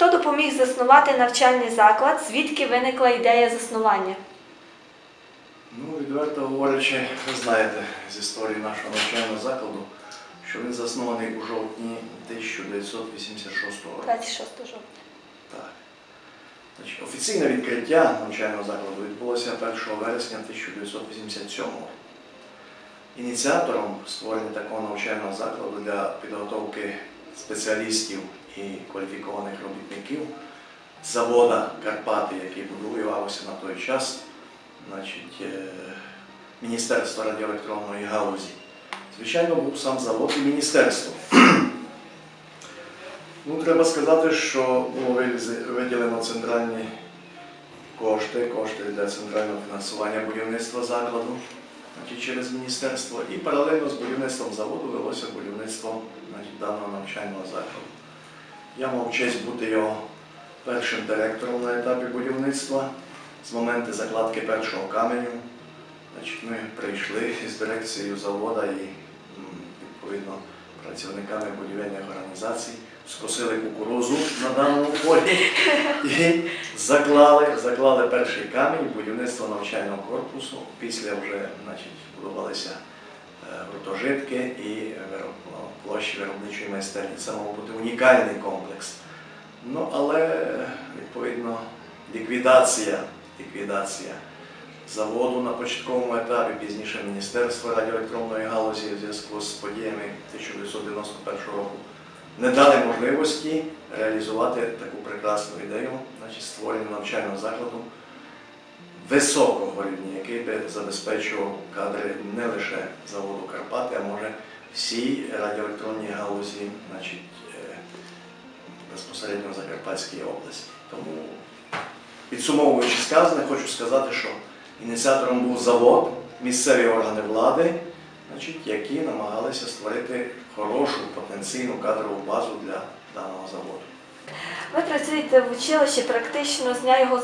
Хто допоміг заснувати навчальний заклад? Звідки виникла ідея заснування? Ну, відверто говорячи, ви знаєте з історії нашого навчального закладу, що він заснований у жовтні 1986 року. 26 жовтня. Так. Значить, офіційне відкриття навчального закладу відбулося 1 вересня 1987 року. Ініціатором створення такого навчального закладу для підготовки спеціалістів і кваліфікованих робітників завода Карпати, який будувався на той час, значить, е, Міністерство радіоелектронної галузі. Звичайно, був сам завод і міністерство. Ну, треба сказати, що було виділено центральні кошти, кошти для центрального фінансування будівництва закладу значить, через міністерство. І паралельно з будівництвом заводу велося будівництво значить, даного навчального закладу. Я мав честь бути його першим директором на етапі будівництва. З моменту закладки першого каменю значить, ми прийшли з дирекцією завода і відповідно працівниками будівельних організацій скосили кукурузу на даному полі і заклали, заклали перший камінь будівництва навчального корпусу. Після вже значить, будувалися гуртожитки і площі виробничої майстерні. Це мав бути унікальний комплекс. Ну, але відповідно ліквідація, ліквідація заводу на початковому етапі, пізніше Міністерство радіоелектронної галузі в зв'язку з подіями 1991 року не дали можливості реалізувати таку прекрасну ідею, значить створення навчального закладу високого рівня, який би забезпечував кадри не лише заводу Карпати, а може всій радіоелектронній галузі, е, безпосередньо в Закарпатській області. Тому, підсумовуючи сказане, хочу сказати, що ініціатором був завод, місцеві органи влади, значить, які намагалися створити хорошу потенційну кадрову базу для даного заводу. Ви працюєте в училищі практично з дня його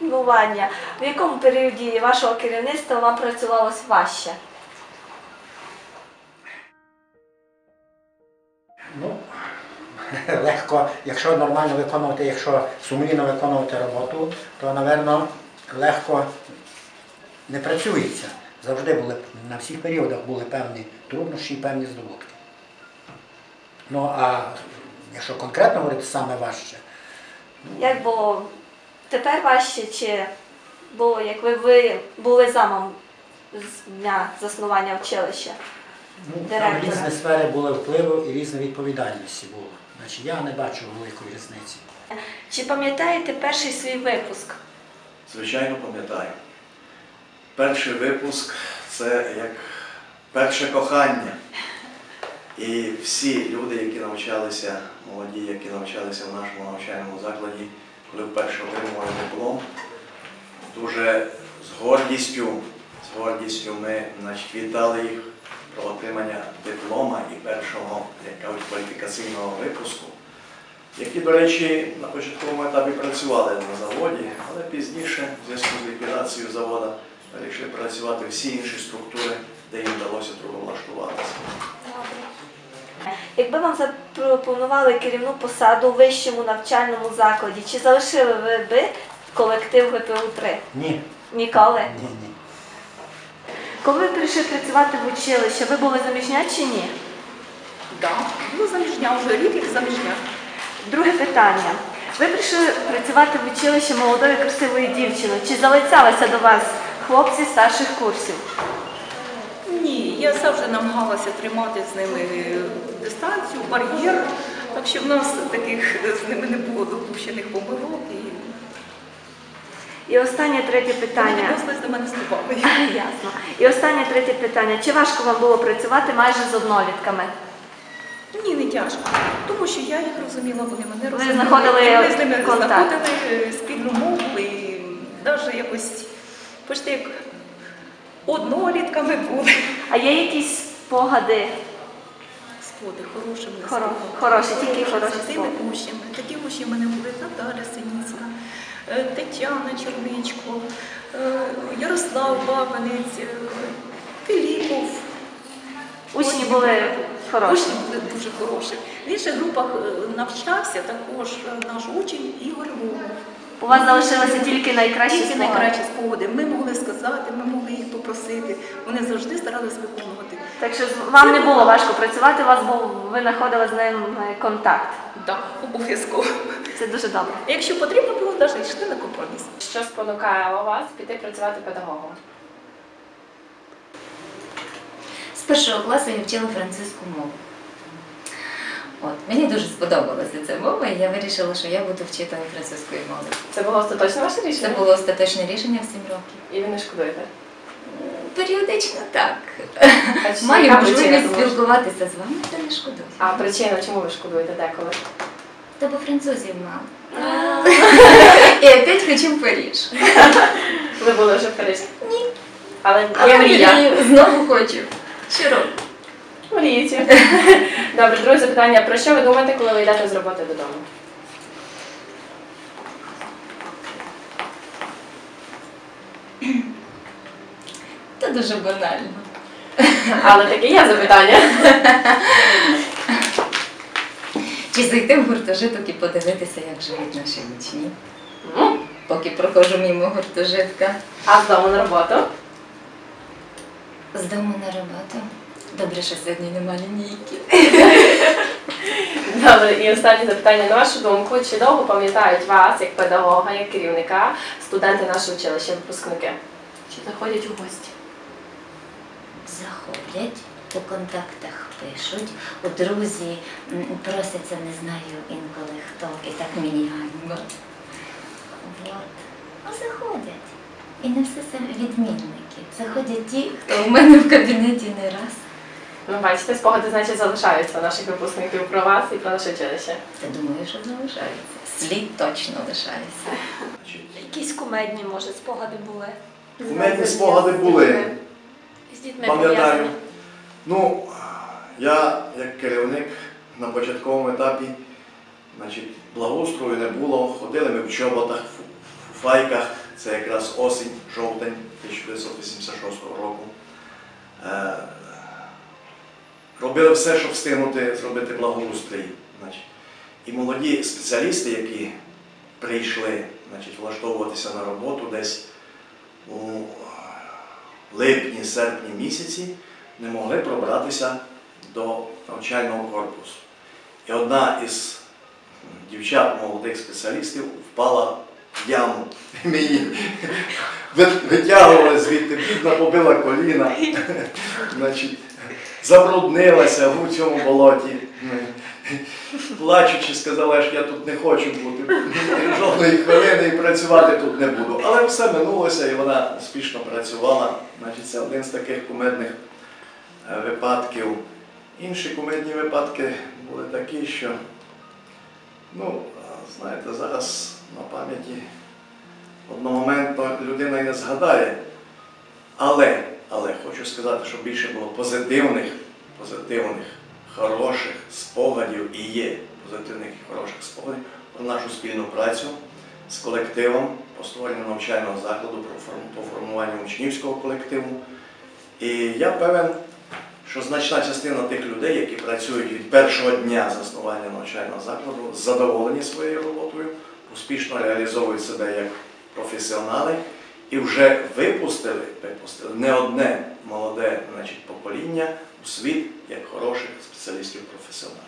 заснування. В якому періоді вашого керівництва вам працювалось важче? Ну, легко, якщо нормально виконувати, якщо сумлінно виконувати роботу, то, напевно, легко не працюється. Завжди були, на всіх періодах були певні труднощі і певні здобутки. Ну, а якщо конкретно говорити саме важче, Як було тепер важче, чи було, як ви, ви були замом з дня заснування училища? ну, там Директора. різні сфери були впливу і різна відповідальності було. Значить, я не бачу великої різниці. Чи пам'ятаєте перший свій випуск? Звичайно, пам'ятаю. Перший випуск це як перше кохання. І всі люди, які навчалися, молоді, які навчалися в нашому навчальному закладі, коли вперше отримували диплом, дуже з гордістю, з гордістю ми значить, вітали їх про отримання диплома і першого як кваліфікаційного випуску які, до речі, на початковому етапі працювали на заводі, але пізніше, в зв'язку з ліквідацією заводу, вирішили працювати всі інші структури, де їм вдалося трудовлаштуватися. Якби вам запропонували керівну посаду у вищому навчальному закладі, чи залишили ви би колектив ГПУ-3? Ні, Ніколи. ні, ні. Коли ви прийшли працювати в училище, ви були заміжня чи ні? Да, ну заміжня вже рік як заміжня. Друге питання. Ви прийшли працювати в училище молодої красивої дівчини. Чи залицялися до вас хлопці старших курсів? Я завжди намагалася тримати з ними дистанцію, бар'єр, так що в нас таких з ними не було допущених помилок і І останнє третє питання. відносились до мене з повагою. Ясно. І останнє третє питання. Чи важко вам було працювати майже з однолітками? Ні, не тяжко, тому що я їх розуміла, вони мене розуміли. знаходили ми з ними контакт. знаходили спільну мову і навіть якось почти як однолітками були. А є якісь спогади? Споди хорошими. Хоро- спогадами. хороші, тільки хороші З тими учнями. Такі учні в мене були Наталя Синіцина, е, Тетяна Черничко, е, Ярослав Бабанець, е, Філіпов. Учні були Хороший. Учні були дуже хороші. В інших групах навчався також наш учень Ігор Вовк. У вас залишилися тільки найкращі Тільки спогади. найкращі спогади. Ми могли сказати, ми могли їх попросити. Вони завжди старались виконувати. Так що вам не було важко працювати, у вас був, ви знаходили з ним е, контакт. Так, обов'язково. Це дуже добре. Якщо потрібно було, навіть йшли на компроміс. Що спонукало вас піти працювати педагогом? З першого класу я вчила французьку мову. От, мені дуже сподобалася ця мова, і я вирішила, що я буду вчителем французької мови. Це було остаточне ваше рішення? Це було остаточне рішення в 7 років. І ви не шкодуєте? Періодично так. А Маю можливість спілкуватися з вами, та не шкодую. А причина, чому ви шкодуєте деколи? Та бо французів мало. І опять хочу в Париж. Ви були вже в Парижі? Ні. Але я мрія. мрію, знову хочу. Щороку. Мрієте. Добре, друге запитання. Про що ви думаєте, коли ви йдете з роботи додому? Та дуже банально. Але таке є запитання. Чи зайти в гуртожиток і подивитися, як живуть наші учні? Поки проходжу мимо гуртожитка. А з дому на роботу? З дому на роботу. Добре, що сьогодні нема лінійки. Добре, і останнє запитання. На вашу думку, чи довго пам'ятають вас як педагога, як керівника, студенти нашого училища, випускники? Чи заходять у гості? Заходять, у контактах пишуть, у друзі просяться, не знаю інколи хто, і так мені ганьба. От. А заходять. І не все це відмінники. Заходять ті, хто у мене в кабінеті не раз. Ну, бачите, спогади, значить, залишаються наших випускників про вас і про наше училище. Та думаю, що залишається. Слід точно лишається. Якісь кумедні, може, спогади були. Кумедні спогади були. З дітьми Пам'ятаю. пов'язані. Ну, я як керівник на початковому етапі, значить, благоустрою не було. Ходили ми в чоботах, в файках. Це якраз осінь, жовтень 1986 року. Робили все, щоб встигнути зробити благоустрій. Значить. І молоді спеціалісти, які прийшли значить, влаштовуватися на роботу десь у липні, серпні місяці, не могли пробратися до навчального корпусу. І одна із дівчат, молодих спеціалістів, впала в яму. Ми її витягували звідти, бідна побила коліна, значить, забруднилася в цьому болоті. Плачучи, сказала, що я тут не хочу бути жодної хвилини і працювати тут не буду. Але все минулося і вона успішно працювала. Значить, це один з таких кумедних е, випадків. Інші кумедні випадки були такі, що, ну, знаєте, зараз на пам'яті одномоментно людина і не згадає. Але хочу сказати, що більше було позитивних, позитивних, хороших спогадів і є позитивних і хороших спогадів про нашу спільну працю з колективом по створенню навчального закладу, по формуванню учнівського колективу. І я певен, що значна частина тих людей, які працюють від першого дня заснування навчального закладу, задоволені своєю роботою, успішно реалізовують себе як професіонали і вже випустили, випустили не одне молоде значить, покоління у світ як хороших спеціалістів-професіоналів.